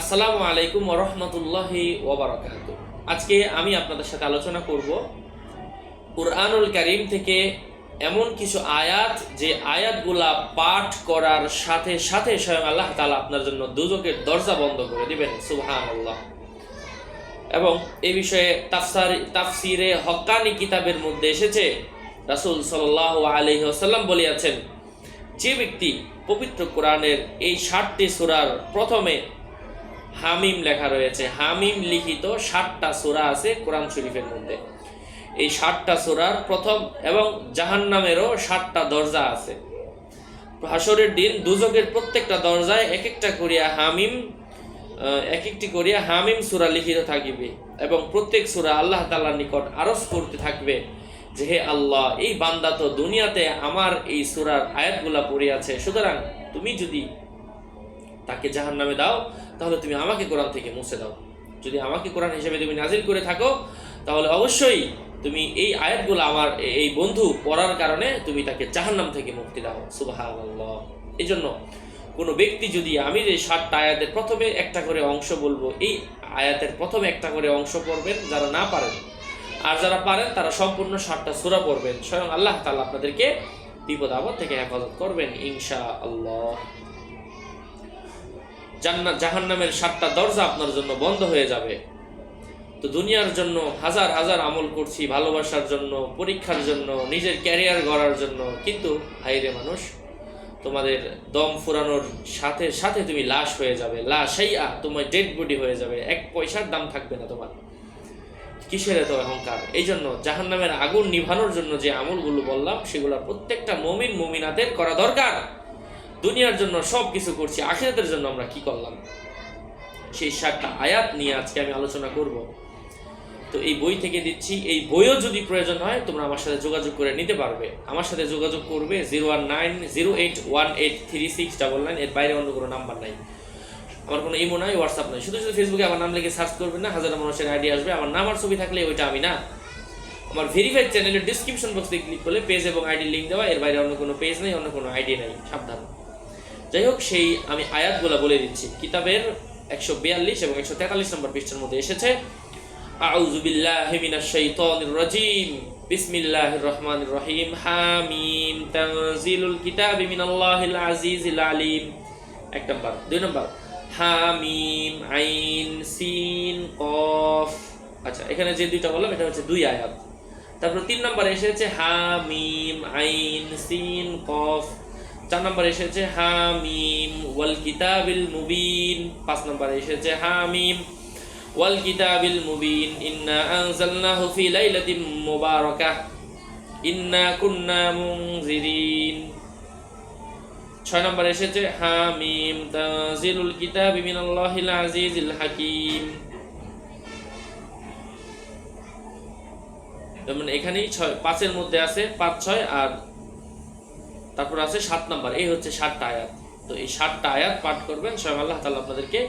আসসালামু আলাইকুম ওরহমতুল্লাহি ওবরাকাত আজকে আমি আপনাদের সাথে আলোচনা করব কুরআনুল কারীম থেকে এমন কিছু আয়াত, যে আয়াতগুলা পাঠ করার সাথে সাথে স্বয়ং আল্লাহ তাআলা আপনার জন্য দুজকের দরজা বন্ধ করে দিবেন, সুবহানাল্লাহ। এবং এ বিষয়ে তাফসার, তাফসিরে হক্কানি কিতাবের মধ্যে এসেছে, রাসূল সাল্লাল্লাহু আলাইহি ওয়াসাল্লাম বলিয়াছেন, যে ব্যক্তি পবিত্র কোরআনের এই ষাটটি সুরার প্রথমে হামিম লেখা রয়েছে। হামিম লিখিত ষাটটা সূরা আছে কোরআন শরীফের মধ্যে। এই ষাটটা সূরার প্রথম এবং জাহান্নামেরও ষাটটা দরজা আছে। হাসরের দিন দুজকের প্রত্যেকটা দরজায় এক একটা করিয়া হামিম এক একটি করিয়া হামিম সূরা লিখিত থাকিবে এবং প্রত্যেক সূরা আল্লাহ তাআলার নিকট আরজ করতে থাকবে যে হে আল্লাহ, এই বান্দা তো দুনিয়াতে আমার এই সূরার আয়াতগুলা পড়িয়াছে। সুতরাং তুমি যদি তাকে জাহান নামে দাও তাহলে তুমি আমাকে কোরআন থেকে মুছে দাও। যদি আমাকে কোরআন হিসেবে তুমি নাজিল করে থাকো, তাহলে অবশ্যই তুমি এই আয়াতগুলো আমার এই বন্ধু পড়ার কারণে তুমি তাকে জাহান্নাম থেকে মুক্তি দাও। সুবাহ এই জন্য কোনো ব্যক্তি যদি আমি যে সাতটা আয়াতের প্রথমে একটা করে অংশ বলব, এই আয়াতের প্রথমে একটা করে অংশ পড়বেন, যারা না পারেন, আর যারা পারেন, তারা সম্পূর্ণ সাতটা সুরা পড়বেন। স্বয়ং আল্লাহ তাআলা আপনাদেরকে বিপদ আপদ থেকে হেফাজত করবেন ইনশা আল্লাহ জান্নাত জাহান্নামের সাতটা দরজা আপনার জন্য বন্ধ হয়ে যাবে। তো দুনিয়ার জন্য হাজার হাজার আমল করছি, ভালোবাসার জন্য, পরীক্ষার জন্য, নিজের ক্যারিয়ার গড়ার জন্য। কিন্তু হাইরে মানুষ, তোমাদের দম ফুরানোর সাথে সাথে তুমি লাশ হয়ে যাবে। লাশাইয়া তোমার ডেড বডি হয়ে যাবে। এক পয়সার দাম থাকবে না তোমার। কিসের এত অহংকার? এই জন্য জাহান্নামের আগুন নিভানোর জন্য যে আমলগুলো বললাম, সেগুলো প্রত্যেকটা মমিন মমিনাদের করা দরকার। দুনিয়ার জন্য সব কিছু করছি, আখিরাতের জন্য আমরা কি করলাম? সেই সাতটা আয়াত নিয়ে আজকে আমি আলোচনা করব। তো এই বই থেকে দিচ্ছি, এই বইও যদি প্রয়োজন হয়, তোমরা আমার সাথে যোগাযোগ করে নিতে পারবে। আমার সাথে যোগাযোগ করবে zero one nine zero eight one eight three six double nine এর বাইরে অন্য কোনো নাম্বার নাই। আমার কোনো ইমো নাই, হোয়াটসঅ্যাপ নাই। শুধু শুধু ফেসবুকে আমার নাম লিখে সার্চ করবেন না, হাজার মানুষের আইডি আসবে। আমার নাম আর ছবি থাকলে ওইটা আমি না। আমার ভেরিফাইড চ্যানেলের ডিসক্রিপশন বক্সে ক্লিক করলে পেজ এবং আইডি লিঙ্ক দেওয়া, এর বাইরে অন্য কোনো পেজ নেই, অন্য কোনো আইডি নাই। সাবধান। যাই হোক সেই আমি আয়াতগুলো বলে দিচ্ছি। কিতাবের একশো বিয়াল্লিশ এবং একশো তেতাল্লিশ নম্বর পৃষ্ঠার মধ্যে এসেছে আলিম। নম্বর। দুই নম্বর। আইন, সিন, কফ। আচ্ছা এখানে যে দুইটা বললাম, এটা হচ্ছে দুই আয়াত। তারপর তিন নম্বরে এসেছে, হামিম, আইন, সিন, কফ। চার নম্বরে এসেছে হামিম, ওয়াল কিতাবিল মুবিন। পাঁচ নম্বরে এসেছে হামিম, ওয়াল কিতাবিল মুবিন। ইন্না আনজালনাহু ফি লাইলাতিন মুবারাকাহ, ইন্না কুন্না মুনজিরিন। ছয় নম্বরে এসেছে হামিম, তানজিলুল কিতাবি মিনাল্লাহিল আজিজিল হাকিম। যেমন এখানেই ছয়, পাঁচের মধ্যে আছে পাঁচ, ছয় আর তারপর আছে সাত নাম্বার, এই হচ্ছে সাতটা আয়াত। তো এই সাতটা আয়াত পাঠ করবেন, স্বয়ং আল্লাহ তাআলা আপনাদেরকে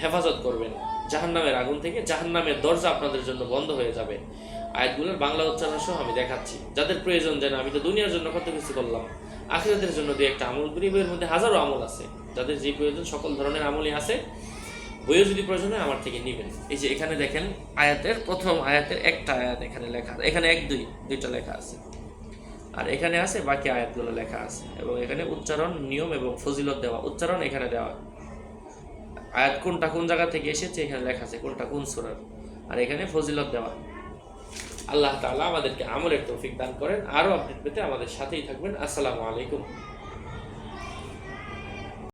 হেফাজত করবেন। জাহান্নামের আগুন থেকে জাহান্নামের দরজা আপনাদের জন্য বন্ধ হয়ে যাবে। আয়াতগুলোর বাংলা উচ্চারণ সহ আমি দেখাচ্ছি। যাদের প্রয়োজন যেন আমি তো দুনিয়ার জন্য কত কিছু করলাম, আখিরাতের জন্য দুই একটা আমল করি, বইয়ের মধ্যে হাজারো আমল আছে। যাদের যে প্রয়োজন সকল ধরনের আমলই আছে বইও যদি প্রয়োজন হয় আমার থেকে নেবেন। এই যে এখানে দেখেন, আয়াতের প্রথম আয়াতের একটা আয়াত এখানে লেখা, এখানে এক দুই, দুইটা লেখা আছে। আর এখানে আছে বাকি আয়াতগুলো লেখা আছে। এবং এখানে উচ্চারণ, নিয়ম এবং ফজিলত দেওয়া। উচ্চারণ এখানে দেওয়া। আয়াত কোনটা কোন জায়গা থেকে এসেছে, এখানে লেখা আছে কোনটা কোন সুরার। আর এখানে ফজিলত দেওয়া। আল্লাহ তালা আমাদেরকে আমলের তৌফিক দান করেন। আরও আপডেট পেতে আমাদের সাথেই থাকবেন। আসসালামু আলাইকুম।